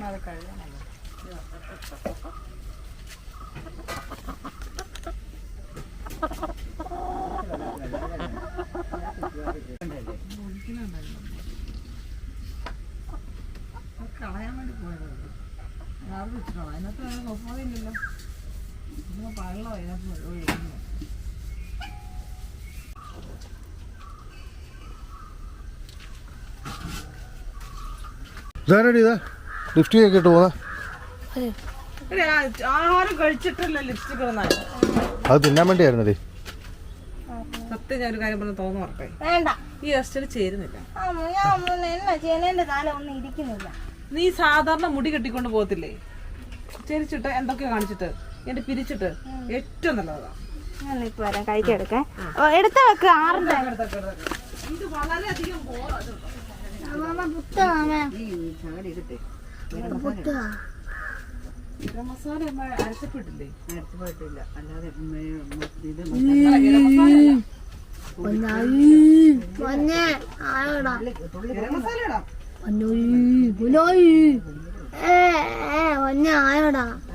അത് അത് കളയാൻ വേണ്ടി പോയതാണ് അത് വെച്ചിട്ടോ അതിനകത്ത് കൊപ്പോതില്ലല്ലോ ഇന്ന് വെള്ളം അതിനകത്ത് ഒഴിക്കുന്നു ഇതാരടി ഇതാ? ലിഫ്റ്റ് ഒക്കെ ഇട്ട് ആഹാരം കഴിച്ചിട്ടല്ലേ ലിപ്സ്റ്റിക് ഇടുന്നത് അത് തിന്നാൻ വേണ്ടിയായിരുന്നു സത്യം ഞാൻ ഒരു കാര്യം പറഞ്ഞ് തോന്നു പറട്ടെ വേണ്ട. ഈ ഹെയർസ്റ്റൈൽ ചേരുന്നില്ല. ഒന്നും എന്നാ ചെയ്യുന്നത് എന്റെ തല ഒന്നും ഇരിക്കുന്നില്ല. നീ സാധാരണ മുടി കെട്ടിക്കൊണ്ട് പോകത്തില്ലേ? ചെരിച്ചിട്ട് എന്തൊക്കെയോ കാണിച്ചിട്ട്? എന്റെ പിരിച്ചിട്ട്? ഏറ്റവും നല്ലതാണ് ഞാൻ ഇപ്പൊ വരാം എടുത്ത വെക്ക് ആറിന്റെ. ഇത് വളരെയധികം മസാല അരച്ചപ്പെട്ടില്ലേ?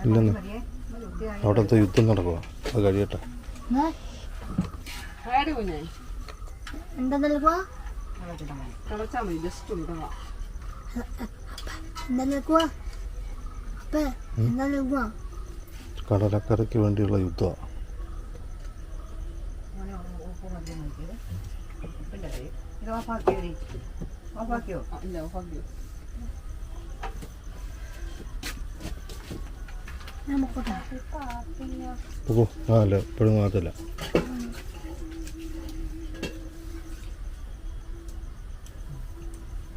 ഇല്ലെന്ന്. അവിടുത്തെ യുദ്ധം നടക്കുക അത് കഴിയട്ടെ. എന്താ നൽകുക കളച്ചാ മതി. ജസ്റ്റ് ഇടണം കടലക്കരയ്ക്ക് വേണ്ടിയുള്ള യുദ്ധമാണ് ആ, അല്ല ഇപ്പോഴും മാത്രമല്ല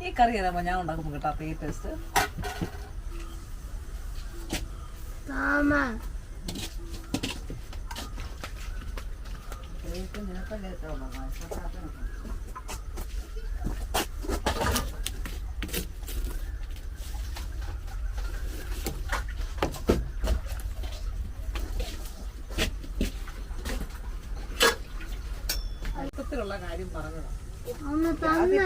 ഈ കറി ഏതാ? ഞാൻ ഉണ്ടാക്കുമ്പോൾ കിട്ടാത്ത ഈ ടേസ്റ്റ് താമ മൊത്തത്തിലുള്ള കാര്യം പറഞ്ഞതാ. പറഞ്ഞ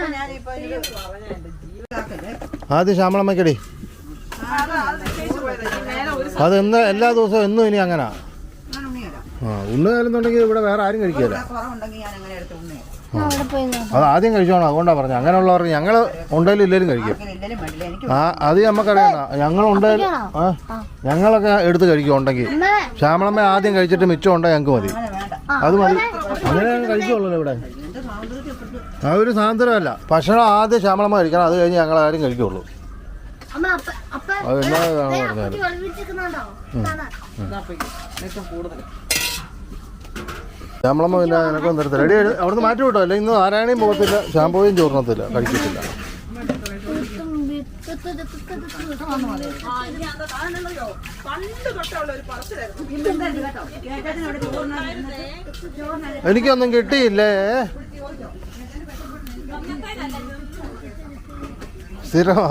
ആദ്യം ശ്യാമളമ്മയ്ക്കടി. അത് എന്ന് എല്ലാ ദിവസവും എന്നും ഇനി അങ്ങനെ. ആ ഉണ്ണുകാലെന്നുണ്ടെങ്കിൽ ഇവിടെ വേറെ ആരും കഴിക്കില്ല ഞാൻ അവിടെ പോയി അത് ആദ്യം കഴിച്ചോണം അതുകൊണ്ടാ പറഞ്ഞത് അങ്ങനെയുള്ളവർ ഞങ്ങൾ ഉണ്ടെങ്കിലും ഇല്ലേലും കഴിക്കും. ആ അത് നമുക്കറിയണം ഞങ്ങൾ ഉണ്ടെങ്കിൽ ആ ഞങ്ങളൊക്കെ എടുത്ത് കഴിക്കും ഉണ്ടെങ്കിൽ. ശ്യാമളമ്മ ആദ്യം കഴിച്ചിട്ട് മിച്ചം ഉണ്ടെങ്കിൽ ഞങ്ങൾക്ക് മതി. അത് മതി. അങ്ങനെ കഴിക്കുള്ളൂ ഇവിടെ. ആ ഒരു സാന്ത്വനമല്ല ഭക്ഷണം ആദ്യം ശ്യാമളമ്മ കഴിക്കണം. അത് കഴിഞ്ഞ് ഞങ്ങൾ ആരും കഴിക്കുള്ളൂ. അമ്മ അപ്പ അപ്പ അത് എന്നാ പറഞ്ഞാൽ കുട്ടി ഒളിപ്പിച്ചിരിക്കുന്നുണ്ടോ ഇതാണ്. കൂടുതൽ ശ്യാമളമ്മ പിന്നെ എനക്കൊന്നും തരത്തില്ല. റെഡി അവിടുന്ന് മാറ്റി വിട്ടോ. അല്ലെങ്കിൽ ഇന്ന് ആരായണയും പോകത്തില്ല ഷാമ്പോയും ചോർന്നത്തില്ല കഴിക്കത്തില്ല. എനിക്കൊന്നും കിട്ടിയില്ലേ? സ്ഥിരമാ.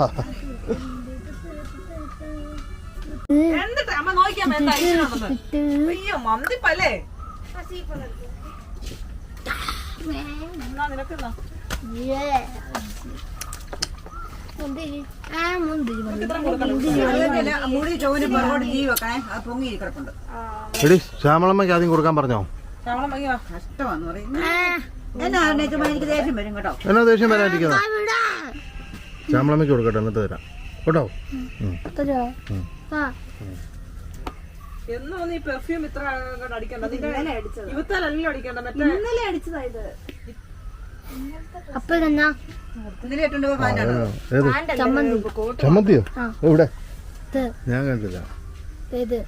എന്നിട്ട് അമ്മ നോക്കിയാ. അയ്യോ മന്തിപ്പല്ലേ? നിനക്കെന്നാ എടി ശ്യാമളമ്മയ്ക്ക് ആദ്യം കൊടുക്കാൻ പറഞ്ഞോ? ശ്യാമളം നഷ്ടമാന്ന് പറയുന്നത് എന്നാ ദേഷ്യം വരും കേട്ടോ. എന്നാ ദേഷ്യം വരാതിരിക്കുന്നത് അവിടെ. ശ്യാമളമ്മയ്ക്ക് കൊടുക്കട്ടെ എന്നിട്ട് തരാം. കേട്ടോ. എന്നും നീ പെർഫ്യൂം ഇത്ര അടിക്കണ്ട. മറ്റേ ഇന്നലെ അടിച്ചതാ ഇത്. അപ്പൊ ഇതെന്നാ? ചമ്മന്തിയോ. എവിടെ ഞാൻ കണ്ടില്ല. ഇത്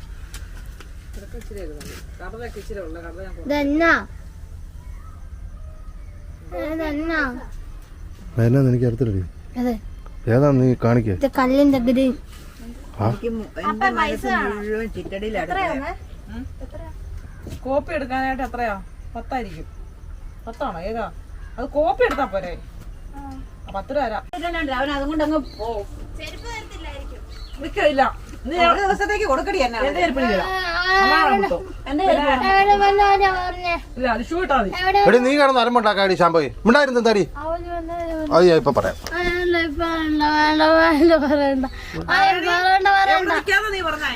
ഇതൊക്കെ ഇച്ചിരി എഴുതുന്നുണ്ട് കടലൊക്കെ ഇച്ചിരി ഉള്ള കടല ഞാൻ കൊടുക്കാം. ഇതെന്നാ ഇതെന്നാ? നിനക്ക് അറിയത്തില്ലേ ഏതാ നീ കാണിക്കേ? കല്ലിന്റെ ഗ്രീൻ മുഴുവൻ ചിറ്റടിയിലാണ് കോപ്പി എടുക്കാനായിട്ട് എത്രയാ? പത്തായിരിക്കും. പത്താണോ? ഏതാ? അത് കോപ്പി എടുത്താ പോരെ? ആ, പത്ത് രൂപ തരാം. അവൻ അതുകൊണ്ട് അങ്ങ് പോവും. നീ ഒരു ദിവസത്തേക്ക് കൊടുക്കടി എന്നെ? എന്റെ ചെരുപ്പിടി തരാം അമ്മാവനെ കൊടുത്തോ. എന്റെ എവിടെ വന്നാ പറഞ്ഞേ. ഇല്ല അത് ഷൂ ഇട്ടാ മതി. എവിടെ എടി നീ കിടന്ന് അരമുണ്ടാക്കാടി ശാമ്പോയി മിണ്ടായിരുന്നു തടി അവർ വന്നാ അത് ഞാൻ ഇപ്പൊ പറയാം. നീ പറഞ്ഞേ.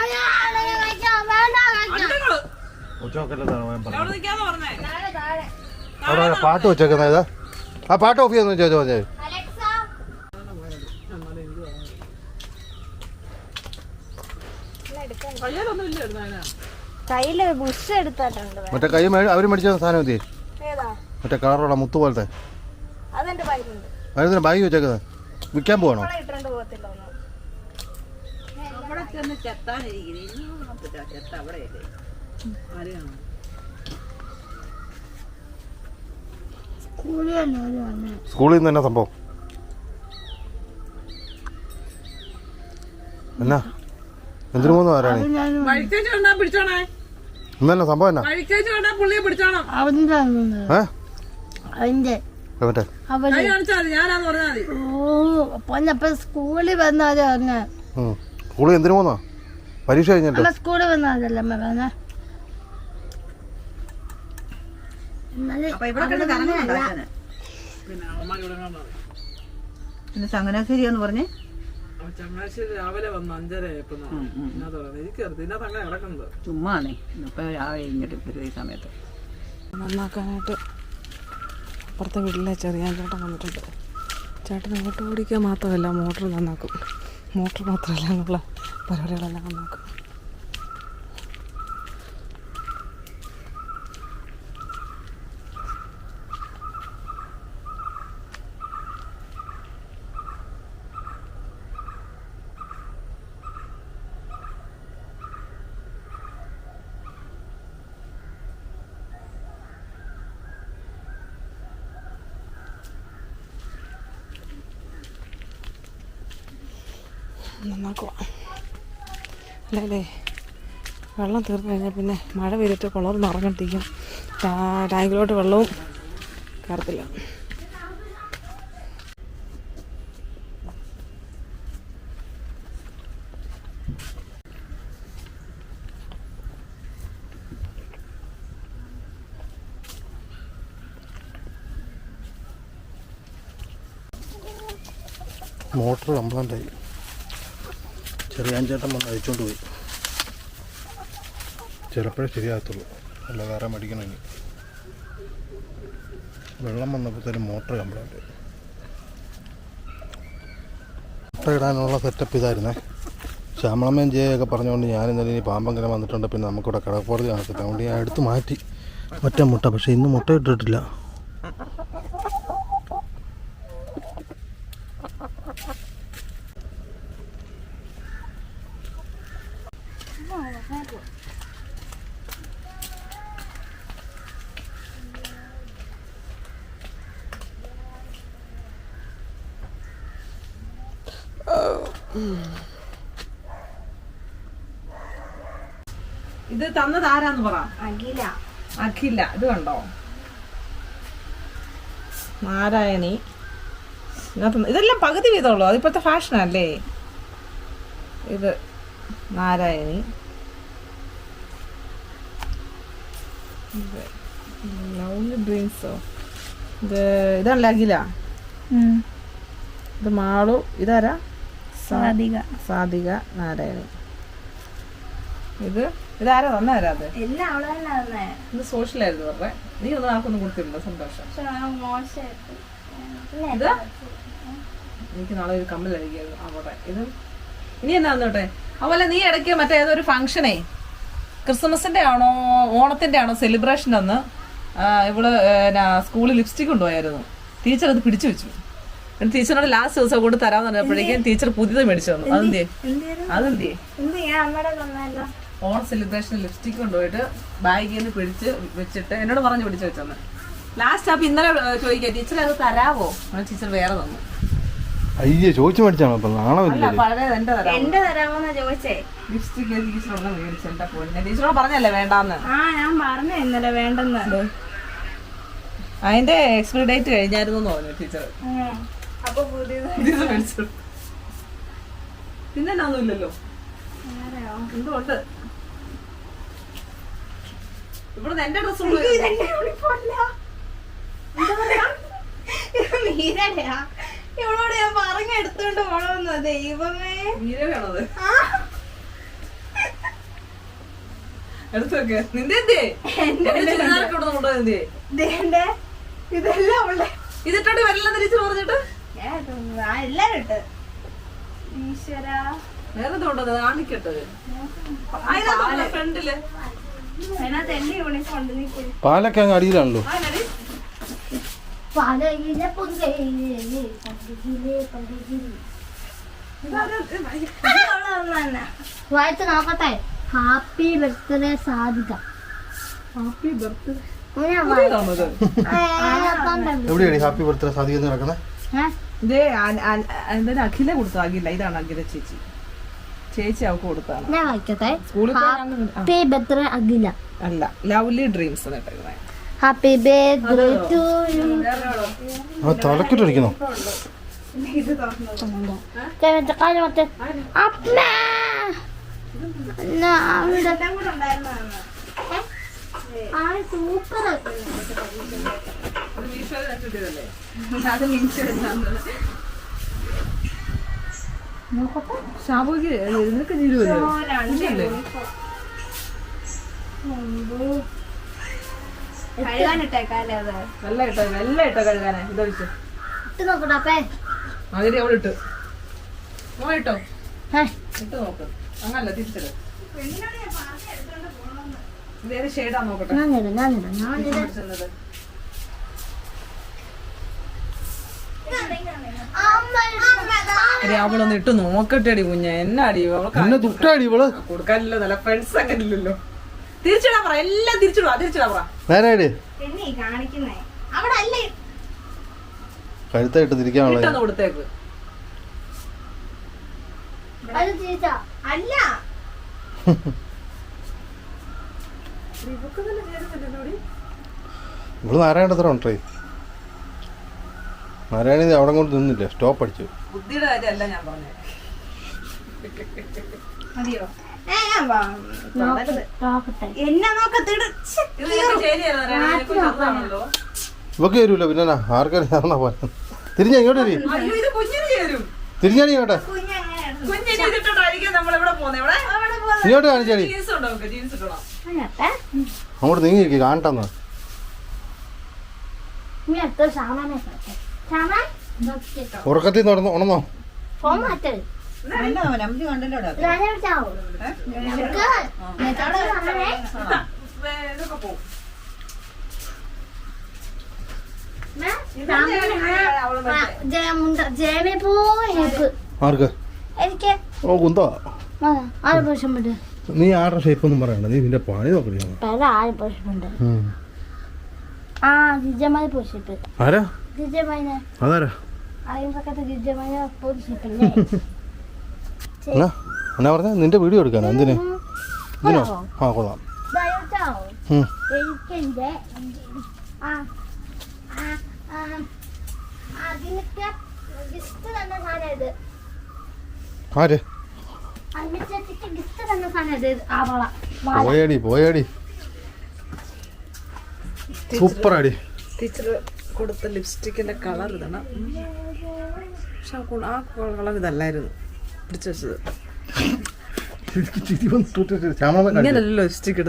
അവിടെ പാട്ട് വെച്ചേക്കുന്നത് ഏതാ ആ പാട്ട് ഓഫ് ചെയ്യുന്നു ചോദിച്ചാൽ മതി അലക്സാ, കയ്യിലൊന്നും ഇല്ലായിരുന്നു അതിനാ കയ്യിൽ ബുഷ് എടുത്തിട്ടുണ്ട് മറ്റേ കൈ അവർ മേടിച്ച സാധനം എത്തി ഏതാ? മറ്റേ കളറുള്ള മുത്തു പോലത്തെ. അതെന്റെ ബാഗ് വെച്ചേക്കുന്നത് വിൽക്കാൻ വന്നെ? സ്കൂളിൽ നിന്ന് തന്നെ സംഭവം. എന്നാ? എന്തിനു ആരാണ്? ഇന്നന്നെ സംഭവം എന്നാ? അവന്റെ സ്കൂളിൽ വന്നാൽ പറഞ്ഞ ഉം. സ്കൂളിൽ എന്തിനു പോന്നാ പരീക്ഷ കഴിഞ്ഞിട്ട്? സ്കൂളിൽ വന്നാലല്ലേ അമ്മ പറഞ്ഞ? പിന്നെ അമ്മ ഇവിടെ കണ്ടോ പിന്നെ ചങ്ങനാശ്ശേരി എന്ന് പറഞ്ഞ്? ചങ്ങനാശ്ശേരി രാവിലെ വന്ന് അഞ്ചര ആയപ്പോ ഇതിനകത്ത് പറയുന്നത് എനിക്കറിയാം ഇതിനകത്ത് അങ്ങനെ കിടക്കുന്നത് ചുമ്മാണേ ഇപ്പൊ രാവിലെ ഇങ്ങോട്ട് വരും ഈ സമയത്ത്. നന്നാക്കാനായിട്ട് അപ്പുറത്തെ വീട്ടിലെ ചെറിയ ചേട്ടൻ വന്നിട്ടുണ്ട്. ചേട്ടൻ ഓട്ടോ ഓടിക്കാൻ മാത്രമല്ല മോട്ടർ നന്നാക്കും. മോട്ടർ മാത്രമല്ല എന്നുള്ള പരിപാടികളെല്ലാം നന്നാക്കും. നന്നാക്കുക അല്ലേ വെള്ളം തീർന്നു കഴിഞ്ഞാൽ പിന്നെ മഴ പെയ്തിട്ട് കുളർ നിറഞ്ഞിട്ടിരിക്കും ടാങ്കിലോട്ട് വെള്ളവും കയറത്തില്ല. മോട്ടർ കംപ്ലൈന്റ് ആയി ചെറിയ അഞ്ചേട്ടം വന്ന് അഴിച്ചോണ്ട് പോയി. ചിലപ്പോഴേ ശരിയാകത്തുള്ളൂ. അല്ല വേറെ മടിക്കണമെങ്കിൽ വെള്ളം വന്നപ്പോഴത്തേനും മോട്ടർ കംപ്ലൈന്റ് മോട്ടർ ഇടാനുള്ള സെറ്റപ്പ് ഇതായിരുന്നേ. ശ്യാമളമ്മയും ജയൊക്കെ പറഞ്ഞുകൊണ്ട് ഞാൻ ഇന്നലെ ഇനി പാമ്പങ്ങനെ വന്നിട്ടുണ്ട്. പിന്നെ നമുക്കിവിടെ കടപ്പുറത്ത് കാണത്തില്ല. അതുകൊണ്ട് ഞാൻ എടുത്ത് മാറ്റി. ഒറ്റ മുട്ട. പക്ഷേ ഇന്ന് മുട്ട ഇട്ടിട്ടില്ല. ഇത് തന്നത് ആരാന്ന് പറ? അഖില. അഖില ഇത് കണ്ടോ? നാരായണി. ഇതെല്ലാം പകുതി വീതമുള്ളൂ. അതിപ്പോഴത്തെ ഫാഷനല്ലേ ഇത് നാരായണി. ലവ്ലി ഡ്രീംസോ. ഇത് ഇതല്ല അഖില? ഇത് മാളു. ഇതാരാ? സാധിക സാധിക നാരായണി ഇത് ഇതാരാ തന്നാരാ അത് എല്ലാം അവളെ തന്നെ തന്നെ ഇത് സോഷ്യലായിരുന്നു പറഞ്ഞേ. നീ ഒന്ന് ആർക്കൊന്നും കൊടുത്തില്ല സന്തോഷം. ഇത്? എനിക്ക് നാളെ ഒരു കമ്മൽ അടിക്കായിരുന്നു അവിടെ ഇത്? ഇനി എന്നാ വന്നോട്ടെ അതുപോലെ നീ ഇടയ്ക്ക് മറ്റേ ഏതൊരു ഫംഗ്ഷനേ? ക്രിസ്മസിന്റെ ആണോ ഓണത്തിന്റെ ആണോ സെലിബ്രേഷൻ അന്ന് ഇവൾ സ്കൂളിൽ ലിപ്സ്റ്റിക് കൊണ്ടുപോയായിരുന്നു. ടീച്ചർ അത് പിടിച്ചു വെച്ചു. ടീച്ചറിനോട് ലാസ്റ്റ് ദിവസം കൊണ്ട് തരാമെന്ന് പറഞ്ഞപ്പോഴേക്കും ടീച്ചർ പുതിയത് മേടിച്ചു തന്നു. അതെന്തേ അതെന്തേ ഓൺ സെലിബ്രേഷൻ ലിപ്സ്റ്റിക് കൊണ്ടുപോയിട്ട് ബാഗിൽ നിന്ന് പിടിച്ച് വെച്ചിട്ട് എന്നോട് പറഞ്ഞു പിടിച്ച് വെച്ചെന്ന്. ലാസ്റ്റ് അപ്പൊ ഇന്നലെ ചോദിക്കാം ടീച്ചർ അത് തരാവോ? ടീച്ചർ വേറെ തന്നു. അയ്യേ ചോദിച്ചു മേടിച്ചാണോ? അപ്പൊ പഴയത് എന്റെ തരാം എന്റെ തരാമോന്നാ ചോദിച്ചേ. ലിപ്സ്റ്റിക് ടീച്ചറോട് മേടിച്ചു എന്റെ പൊന്നെ. ടീച്ചറോട് പറഞ്ഞല്ലേ വേണ്ടാന്ന്? ആ ഞാൻ പറഞ്ഞു ഇന്നലെ വേണ്ടെന്ന്. അതിന്റെ എക്സ്പയറി ഡേറ്റ് കഴിഞ്ഞായിരുന്നു എന്ന് പറഞ്ഞു ടീച്ചർ. അപ്പൊ പുതിയത് ഇവിടുന്ന് എന്റെ ഡ്രസ്? ഇവളോട് ഞാൻ പറഞ്ഞെടുത്തോണ്ട് പോണമെന്ന് ദൈവമേ. നീരവേണത് എടുത്തോക്കെ നിന്റെ എന്തേ ഇവിടെ ഇതെല്ലാം അവളുടെ ഇതിട്ടോണ്ട് വരില്ല തിരിച്ചു പറഞ്ഞിട്ട്? എല്ലാരും ഇട്ട്. ഈശ്വരാ. വേറെ കൊണ്ടത് കാണിക്കട്ടെ. അതിനകത്ത് ഫ്രണ്ടിൽ. അതിനകത്ത് എന്റെ യൂണിഫോം ഉണ്ട്? നീ പാലൊക്കെ അങ്ങ് അടിയിലാണല്ലോ. വായിച്ചു പലകിലെ പൊങ്കയിലേ പലകിലെ പലകിലെ വായിച്ച് നോക്കട്ടെ happy birthday Sadhika happy birthday എവിടെയാണ് ഹാപ്പി ബർത്ത്ഡേ സാധിക്കുന്നത് നടക്കുന്നത്? ഇതേ അഖില കൊടുത്തു? അഖില ഇതാണ് അഖില ചേച്ചി. ചേച്ചി അവൾക്ക് കൊടുത്താണ് ഞാൻ വായിക്കട്ടെ. സ്കൂളിൽ ഹാപ്പി ബർത്ത്ഡേ അഖില. അല്ല lovely dreams happy birthday to you ആ തലക്കിട്ടടിക്കുന്നോ അമ്മ! സൂപ്പർ ഷാബുക്ക് നിനക്ക് തീരുമല്ലോ ഇല്ലല്ലേ? കഴുകാനിട്ടേക്കാലേ അത് നല്ല ഇട്ടോ നല്ല ഇട്ടോ കഴുകാനെ അപ്പേ അതിന് അവൾ ഇട്ട് മോ ഇട്ടോ ഇട്ട് നോക്ക് അങ്ങനല്ല തിരിച്ചിട് ഇതേത് ഷെയ്ഡാ നോക്കട്ടെ എടി അവളൊന്ന് ഇട്ട് നോക്കട്ടെടി കുഞ്ഞ. എന്നാടി എന്നെ ദുഷ്ടാടി ഇവൾ? കൊടുക്കാനില്ല നല്ല ഫ്രണ്ട്സ് അങ്ങനെ ഇല്ലല്ലോ തിരിച്ചിടാ പറ എല്ലാം തിരിച്ചിടാ തിരിച്ചിടാ പറ. കാണിക്കുന്നേ. അവിടെ അല്ലേ കഴുത്തായിട്ട് തിരിക്കാനുള്ള കൊടുത്തേക്ക്. അല്ല. ഇവൾ ഉണ്ടേ? നാരായണ അവിടെ കൊണ്ട് നിന്നില്ല? സ്റ്റോപ്പ് അടിച്ചു. ബുദ്ധിയുടെ കാര്യമല്ല ഞാൻ പറഞ്ഞത്. മതിയോ? ഇവക്ക് തരൂല പിന്നെ? ആർക്കാരും ഞാനാ പോലെ തിരിഞ്ഞ ഇങ്ങോട്ട് വരി. അയ്യോ ഇത് കുഞ്ഞിന് ചേരും തിരിഞ്ഞാടി ഇങ്ങോട്ടെ കുഞ്ഞിന് ഇതിട്ടോണ്ടായിരിക്കും നമ്മൾ എവിടെ? പോകുന്നത്. ഇവിടെ ഇങ്ങോട്ട് കാണിച്ചാടി ജീൻസ് ഉണ്ടോ നമുക്ക്? ജീൻസ് ഇട്ടോളാം. അങ്ങോട്ട്. നീങ്ങിയിരിക്കും കാണട്ടെന്ന് നീ എത്ര സാമാനെ സാമാൻ ഉറക്കത്തിൽ നടന്നു ഉണന്നോ ആർക്ക്? ഓ കുന്തോ. നീ ആരുടെ ഷേപ്പ് ഒന്നും പറയണ്ട. നീ നിന്റെ പണി നോക്കണേ ആരാ? അതാരാ? എന്നാ പറഞ്ഞ? നിന്റെ വീഡിയോ എടുക്കാനോ? എന്തിന്? ഇതിനോ ആ കൊള്ളാം. ആര്? അമ്മച്ചേച്ചിക്ക് ഗിഫ്റ്റ് തന്ന സാധനം ഇത്. ആ വള വള. പോയാടി പോയാടി. സൂപ്പർ ആടി ടീച്ചർ കൊടുത്ത ലിപ്സ്റ്റിക്കിന്റെ കളർ ഇതാണ്. പക്ഷെ ആ കളർ ഇതല്ലായിരുന്നു. പിടിച്ചു വെച്ചത്. ലിപ്സ്റ്റിക്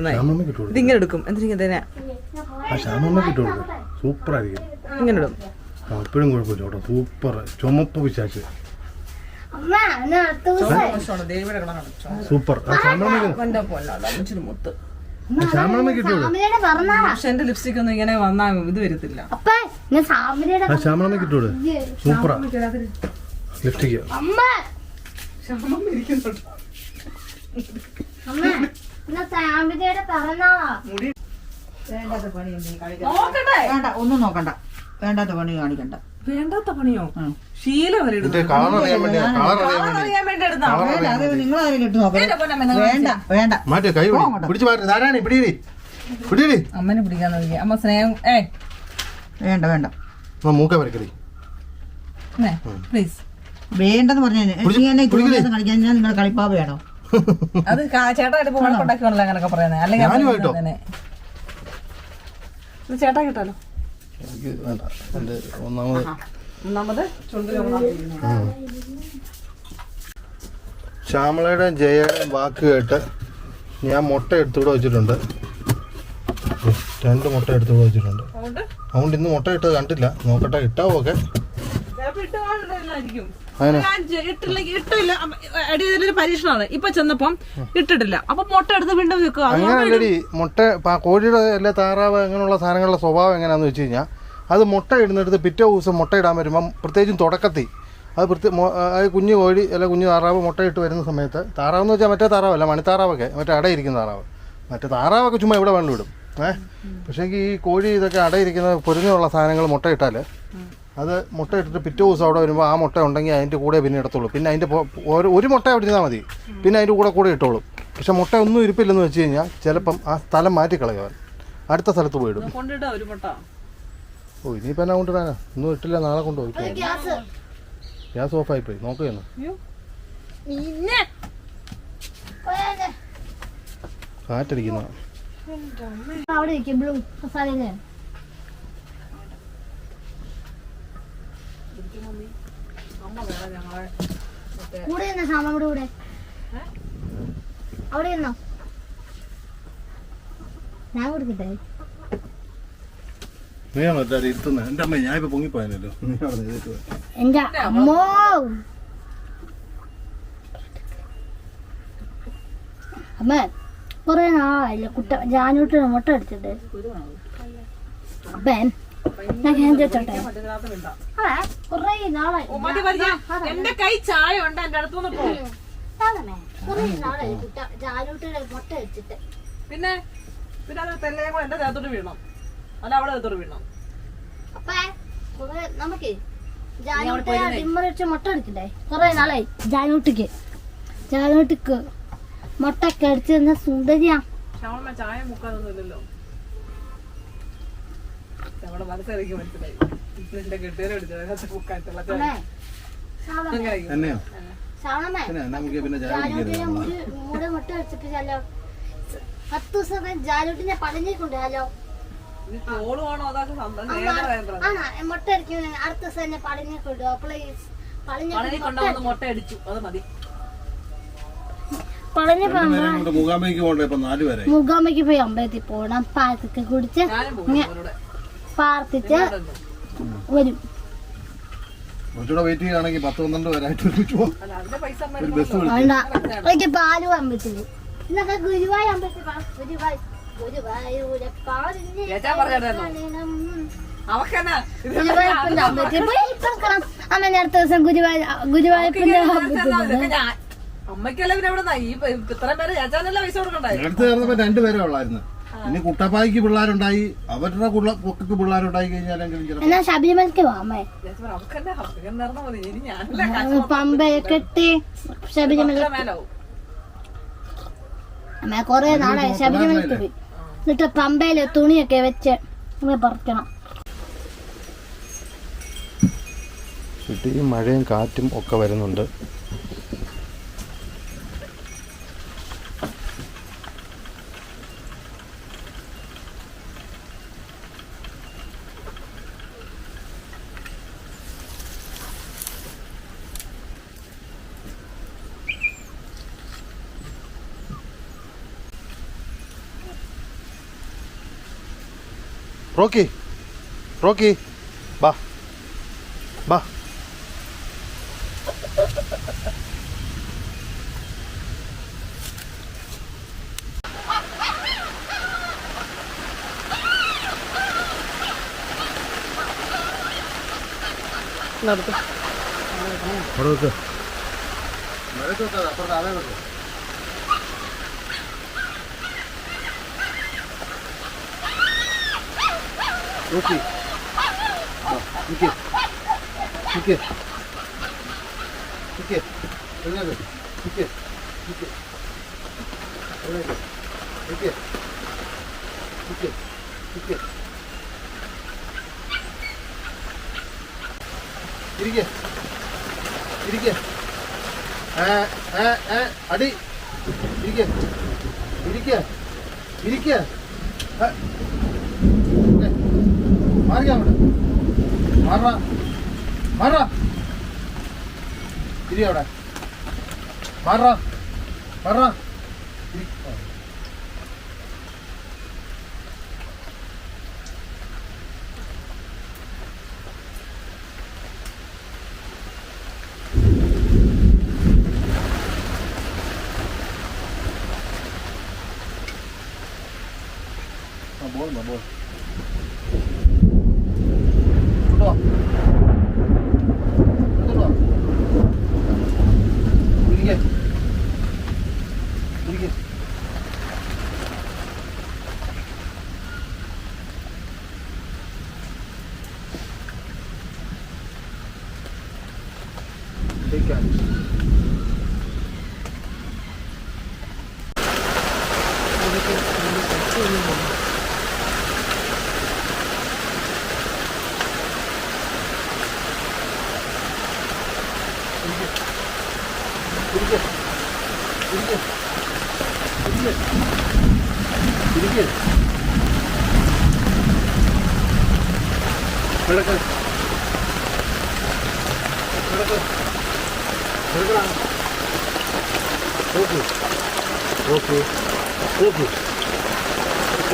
ഇതിങ്ങനെ എടുക്കും. എന്തിനാ ഇതിനെ സൂപ്പർ ഇങ്ങനെ ഇടും. ഇപ്പോഴും കുഴപ്പമില്ല കേട്ടോ. ചുമപ്പ് വിശാച്ച് സൂപ്പർ. കിട്ടുള്ളൂ പക്ഷെ ലിപ്സ്റ്റിക് ഒന്നും ഇങ്ങനെ വന്നാ ഇത് വരത്തില്ല. ആ കിട്ടുള്ളൂ സൂപ്പറാ. ലിപ്സ്റ്റിക് ഒന്നും നോക്കണ്ട. വേണ്ടാത്ത പണി കാണിക്കണ്ട. വേണ്ടാത്ത പണിയോ. ശീലം വരെ അമ്മനെ പിടിക്കാൻ നോക്കിയ അമ്മ സ്നേഹം ഏ. വേണ്ട വേണ്ട. ആ മൂക്ക വരക്കടി. പ്ലീസ് വേണ്ടെന്ന് പറഞ്ഞു കളിക്കാൻ ഞാൻ വേണോ? അത് ചേട്ടായിട്ട് ഇപ്പൊ അങ്ങനെയൊക്കെ പറയുന്നത് അല്ലെങ്കിൽ ചേട്ടാ കിട്ടാലോ എനിക്ക് വേണ്ട. എന്റെ ഒന്നാമത് ശ്യാമളയുടെയും ജയയുടെയും വാക്ക് കേട്ട് ഞാൻ മുട്ട എടുത്തുകൂടെ വെച്ചിട്ടുണ്ട്. രണ്ട് മുട്ട എടുത്തുകൂടെ വെച്ചിട്ടുണ്ട്. അതുകൊണ്ട് അതുകൊണ്ട് ഇന്ന് മുട്ട ഇട്ടത് കണ്ടില്ല. നോക്കട്ടെ ഇട്ടാവോ ഒക്കെ? ഇട്ടില്ല അടിയൊരു പരീക്ഷണമാണ്. ഇപ്പൊ ചെന്നപ്പം ഇട്ടിട്ടില്ല. അപ്പൊ മുട്ട എടുത്ത് വീണ്ടും വെക്കുക. അങ്ങനെയല്ലടി മുട്ട കോഴിയുടെ അല്ലെ താറാവ് അങ്ങനെയുള്ള സാധനങ്ങളുടെ സ്വഭാവം എങ്ങനെയാന്ന് വെച്ച് കഴിഞ്ഞാൽ അത് മുട്ട ഇടുന്നെടുത്ത് പിറ്റേ ദിവസം മുട്ട ഇടാൻ വരുമ്പം പ്രത്യേകിച്ചും തുടക്കത്തി അത് പ്രത്യേക അത് കുഞ്ഞു കോഴി അല്ല കുഞ്ഞു താറാവ് മുട്ടയിട്ട് വരുന്ന സമയത്ത് താറാവ് എന്ന് വെച്ചാൽ മറ്റേ താറാവല്ല മണിത്താറാവൊക്കെ മറ്റേ അടയിരിക്കുന്ന താറാവ്. മറ്റേ താറാവൊക്കെ ചുമ്മാ ഇവിടെ വെള്ളം വിടും. ഏഹ് പക്ഷേ ഈ കോഴി ഇതൊക്കെ അടയിരിക്കുന്ന പൊരിഞ്ഞുള്ള സാധനങ്ങൾ മുട്ടയിട്ടാൽ അത് മുട്ട ഇട്ടിട്ട് പിറ്റേ ദിവസം അവിടെ വരുമ്പോൾ ആ മുട്ട ഉണ്ടെങ്കിൽ അതിന്റെ കൂടെ പിന്നെ ഇടത്തുള്ളൂ. പിന്നെ അതിന്റെ ഒരു ഒരു മുട്ട അവിടെ ഇരുന്നാൽ മതി. പിന്നെ അതിന്റെ കൂടെ കൂടെ ഇട്ടോളും. പക്ഷെ മുട്ട ഒന്നും ഇരിപ്പില്ലെന്ന് വെച്ച് കഴിഞ്ഞാൽ ചിലപ്പം ആ സ്ഥലം മാറ്റി കളയുവാൻ അടുത്ത സ്ഥലത്ത് പോയിടും കൊണ്ടിട്ടാ ഒരു മുട്ട? ഓ ഇനിയിപ്പോൾ എന്നാ കൊണ്ടുവരാനാ? ഒന്നും ഇട്ടില്ല നാളെ കൊണ്ടുപോയി. ഗ്യാസ്. ഗ്യാസ് ഓഫായി പോയി നോക്കുകയെന്ന്. കാറ്റടിക്കുന്ന. അവിടെ കൂടെ നിന്നോ സാമയുടെ കൂടെ. അവിടെ ഇരുന്നോ? ഞാൻ കൊടുക്കട്ടെ. അമ്മ ഞാൻ എന്റെ അമ്മോ അമ്മ. കൊറേ നാളായില്ല കുട്ട ജാനൂട്ടിന് മുട്ട അടിച്ചിട്ട്. അപ്പൻ ഞാൻ കൊറേ നാളായി. മതി എന്റെ കൈ ചായ ഉണ്ട് എന്റെ അടുത്തുനിന്ന് കൊറേ നാളായി കുട്ട മുട്ട പിന്നെ പിന്നെ അത് തെല്ലയും കൂടെ എന്റെ ദേഹത്തോട്ട് വീഴണം. അല്ല അവിടെ ദേഹത്തോട്ട് വീഴണം. അപ്പേ നമുക്ക് മുട്ട കൊറേ നാളായി. അടിച്ചു തന്ന സുന്ദരിയാ. ചായ മുക്കാതൊന്നും ഇല്ലല്ലോ. നമ്മുടെ മനസ്സിലായി. എന്റെ നമുക്ക് പിന്നെ പത്ത് ദിവസം മുട്ട അടുത്ത ദിവസം അപ്പോളെ പോകണ്ടേ മുഖാമയ്ക്ക് പോയി അമ്പലത്തിൽ പോകണം പാലത്തൊക്കെ കുടിച്ച് പാർത്തിച്ച് വരും. കുറച്ചുകൂടെ വെയിറ്റ് ചെയ്യുകയാണെങ്കിൽ പത്ത് പന്ത്രണ്ട് പേരായിട്ട് ഒരുമിച്ച് പോകും അല്ല അതിന്റെ പൈസ അമ്മ ഒരു ബസ് വിളിച്ചു വേണ്ട. എനിക്ക് പാലും അമ്പലത്തിൽ ഇന്നൊക്കെ ഗുരുവായൂർ അമ്പലത്തിൽ അടുത്ത ദിവസം ഗുരുവായൂർ അമ്മയ്ക്കല്ല പിന്നെ ഇത്രയും പേര് ചേച്ചാനല്ല പൈസ കൊടുക്കണ്ടായി രണ്ടുപേരെ ഉള്ളായിരുന്നു. ഇനി കുട്ടപ്പായ്ക്ക് പിള്ളേരുണ്ടായി അവരുടെ പൊക്കക്ക് പിള്ളേരുണ്ടായി കഴിഞ്ഞാലെങ്കിലും ശബരിമലക്ക് ശബരിമല അമ്മ കൊറേ നാളായി ശബരിമലയ്ക്ക് പോയി. എന്നിട്ട് പമ്പയിൽ തുണിയൊക്കെ വെച്ച് പറിക്കണം. ഇടിയും മഴയും കാറ്റും ഒക്കെ വരുന്നുണ്ട്. Rocky. Rocky. Va. Va. Naruto. Naruto. Naruto. Naruto. Naruto. നോക്കി. നിക്ക്. നിക്ക്. നിക്ക്. എഴുന്നേക്ക്. നിക്ക്. നിക്ക്. എഴുന്നേക്ക്. നിക്ക്. നിക്ക്. നിക്ക്. ഇരിക്കെ. ഇരിക്കെ. അടി. ഇരിക്കെ. ഇരിക്കെ. ഇരിക്കെ. मार गया बेटा मार रहा मार रहा इधर बेटा मार रहा मार रहा Boa, boa. കിടക്ക് കിടക്ക് കിടക്കടാ ഓക്കെ ഓക്കെ ഓക്കെ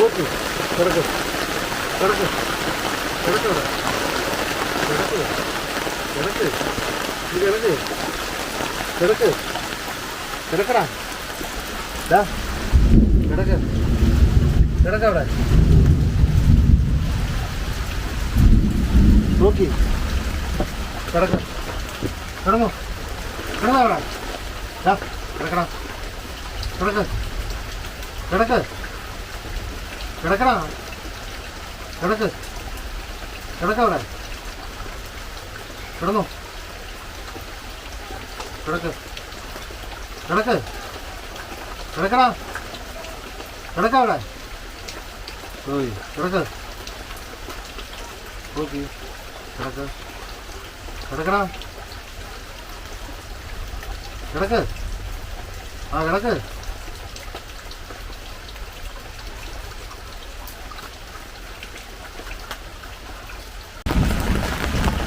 ഓക്കെ കിടക്ക് കിടക്ക് കിടക്ക് കിടക്ക് ഇത് കിടക്ക് കിടക്ക് കിടക്കടാ. കിടക്ക്. കിടക്ക അവിടെ. നോക്കി. കിടക്ക്. കിടന്നോ. കിടന്നോ അവിടെ. ദാ കിടക്കടാ. കിടക്ക്. കിടക്ക്. കിടക്കടാ. കിടക്ക്. കിടക്ക അവിടെ. കിടന്നോ. കിടക്ക്. കിടക്ക് കിടക്കടാ കിടക്ക അവിടെ. ഓയ് കിടക്ക് ഓക്കെ കിടക്ക് കിടക്കടാ കിടക്ക് ആ കിടക്ക്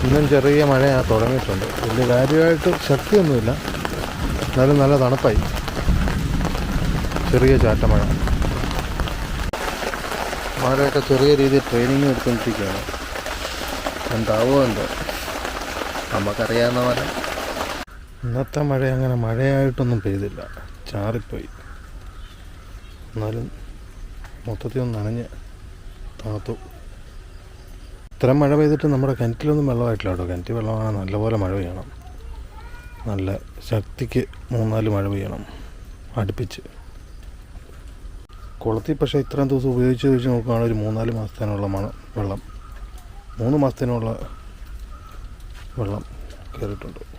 ഇന്നും ചെറിയ മഴ തുടങ്ങിയിട്ടുണ്ട്. വലിയ കാര്യമായിട്ട് ശക്തിയൊന്നുമില്ല. എന്നാലും നല്ല തണുപ്പായി. ചെറിയ ചാറ്റമഴ. മഴയൊക്കെ ചെറിയ രീതിയിൽ ട്രെയിനിങ് എടുത്തുകൊണ്ടിരിക്കുകയാണ് എന്താവോ എന്തോ. നമുക്കറിയാവുന്ന പോലെ ഇന്നത്തെ മഴ അങ്ങനെ മഴയായിട്ടൊന്നും പെയ്തില്ല. ചാറിപ്പോയി. എന്നാലും മൊത്തത്തിൽ ഒന്ന് നനഞ്ഞ് താത്തു ഇത്രയും മഴ പെയ്തിട്ട് നമ്മുടെ കിണറ്റിലൊന്നും വെള്ളമായിട്ടില്ല കേട്ടോ. കിണറ്റിൽ വെള്ളമാണ് നല്ലപോലെ മഴ പെയ്യണം. നല്ല ശക്തിക്ക് മൂന്നാൽ മഴ പെയ്യണം. അടുപ്പിച്ച്. കുളത്തിൽ പക്ഷേ ഇത്രയും ദിവസം ഉപയോഗിച്ച് വെച്ച് നോക്കുകയാണെങ്കിൽ ഒരു മൂന്നാൽ മാസത്തേനുള്ള മണ വെള്ളം. മൂന്ന് മാസത്തിനുള്ള വെള്ളം കയറിയിട്ടുണ്ട്.